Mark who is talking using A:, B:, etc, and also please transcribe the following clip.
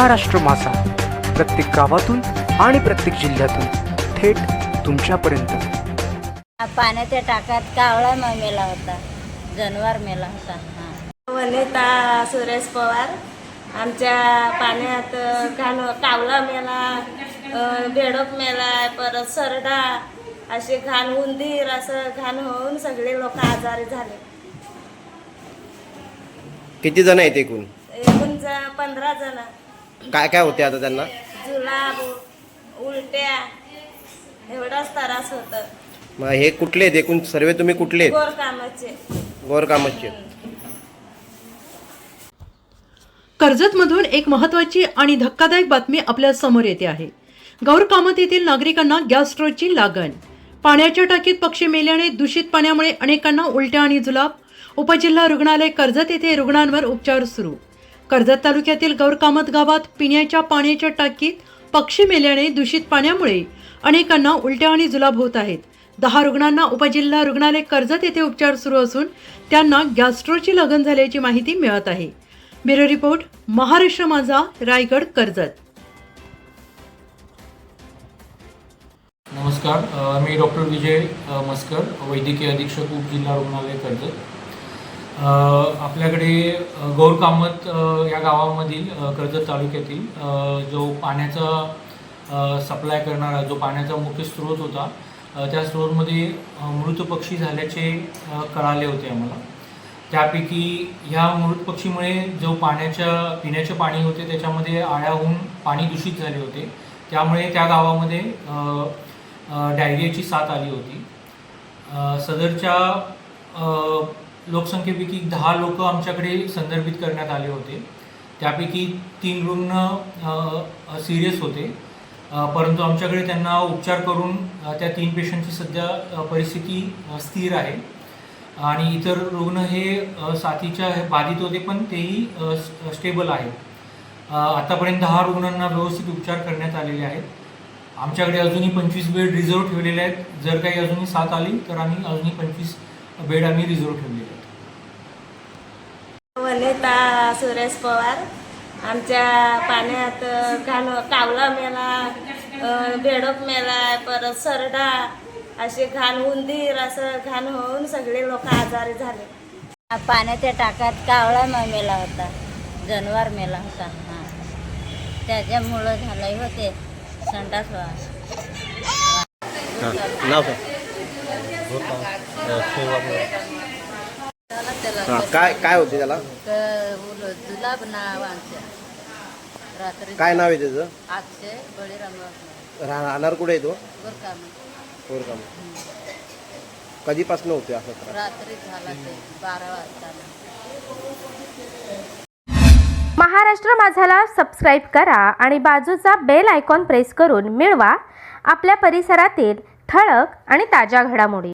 A: महाराष्ट्र मासा. प्रत्येक गावातून आणि प्रत्येक जिल्ह्यातून थेट तुमच्यापर्यंत.
B: पाण्याच्या टाकात कावळा म मेला होता. जनावर मेला होता. हा.
C: वनिता सुरेश पवार. आमच्या पाण्यात घाण कावळा मेला अ, बेडक मेला परत सरडा असे घाण उंदीर असं घाण होऊन सगळे लोक आजारी झाले.
D: किती जण आहेत एकूण?
C: एकूण ज- पंधरा जण.
D: काय काय होते आता त्यांना?
C: जुलाब उलट्या एवढाच त्रास होत.
D: मग हे कुठले आहेत? एकूण सर्व तुम्ही कुठले आहेत?
C: गोरकामाचे
D: गोरकामतचे
E: कर्जतमधून एक महत्त्वाची आणि धक्कादायक बातमी आपल्यासमोर येते आहे. गौरकामत येथील नागरिकांना गॅस स्ट्रोकची लागण. पाण्याच्या टाकीत पक्षी मेल्याने दूषित पाण्यामुळे अनेकांना उलट्या आणि जुलाब. उपजिल्हा रुग्णालय कर्जत येथे रुग्णांवर उपचार सुरू. कर्जत तालुक्यातील गौरकामत गावात पिण्याच्या पाण्याच्या टाकीत पक्षी मेल्याने दूषित पाण्यामुळे अनेकांना उलट्या आणि जुलाब होत आहेत. दहा रुग्णांना उपजिल्हा रुग्णालय कर्जत येथे उपचार सुरू असून त्यांना गॅस्ट्रोची लगन झाल्याची माहिती मिळत आहे. ब्युरो रिपोर्ट महाराष्ट्र माझा रायगड कर्जत.
F: नमस्कार मी डॉक्टर विजय मस्कर वैद्यकीय अधीक्षक उपजिल्हा रुग्णालय कर्जत. आपल्याकडे गौर कामत या गावामधील कर्जत तालुक्यातील जो पाण्याचा सप्लाय करणारा जो पाण्याचा मुख्य स्रोत होता त्या स्रोतमध्ये मृत पक्षी झाल्याचे कळाले होते आम्हाला. त्यापैकी ह्या मृत पक्षीमुळे जो पाण्याच्या पिण्याचे पाणी होते त्याच्यामध्ये आळ्याहून पाणी दूषित झाले होते. त्यामुळे त्या गावामध्ये डायरियाची साथ आली होती. सदरच्या लोकसंख्येपैकी दहा लोक आमच्याकडे संदर्भित करण्यात आले होते. त्यापैकी तीन रुग्ण सिरियस होते. परंतु आमच्याकडे त्यांना उपचार करून त्या तीन पेशंटची सध्या परिस्थिती स्थिर आहे. आणि इतर रुग्ण हे साथीच्या हे बाधित होते पण तेही स्टेबल आहेत. आतापर्यंत दहा रुग्णांना व्यवस्थित उपचार करण्यात आलेले आहेत. आमच्याकडे अजूनही पंचवीस बेड रिझर्व ठेवलेले आहेत. जर काही अजूनही साथ आली तर आम्ही अजूनही पंचवीस बेड आम्ही रिझर्व ठेवले
C: वनिता सुरेश पवार. आमच्या पाण्यात घाण कावळा मेला अ, बेडक मेला परत सरडा असे घाण उंदीर असं घाण होऊन सगळे लोक आजारी झाले.
B: पाण्याच्या टाकात कावळा मेला होता. जनावर मेला होता. हा. त्याच्यामुळं झालंय होते संडास वास
D: हां काय काय होते त्याला?
B: जुलाब नाव आमच्या रात्री
D: काय नाव आहे त्याचं?
B: अक्षय बळीराम
D: राह- राहणार कुठे आहे तो? गोरकाम. कधीपासून होते असं त्रास?
B: रात्री झाला ते बारा वाजता.
G: महाराष्ट्र माझाला सबस्क्राईब करा आणि बाजूचा बेल आयकॉन प्रेस करून मिळवा. आपल्या परिसरातील ठळक आणि ताज्या घडामोडी.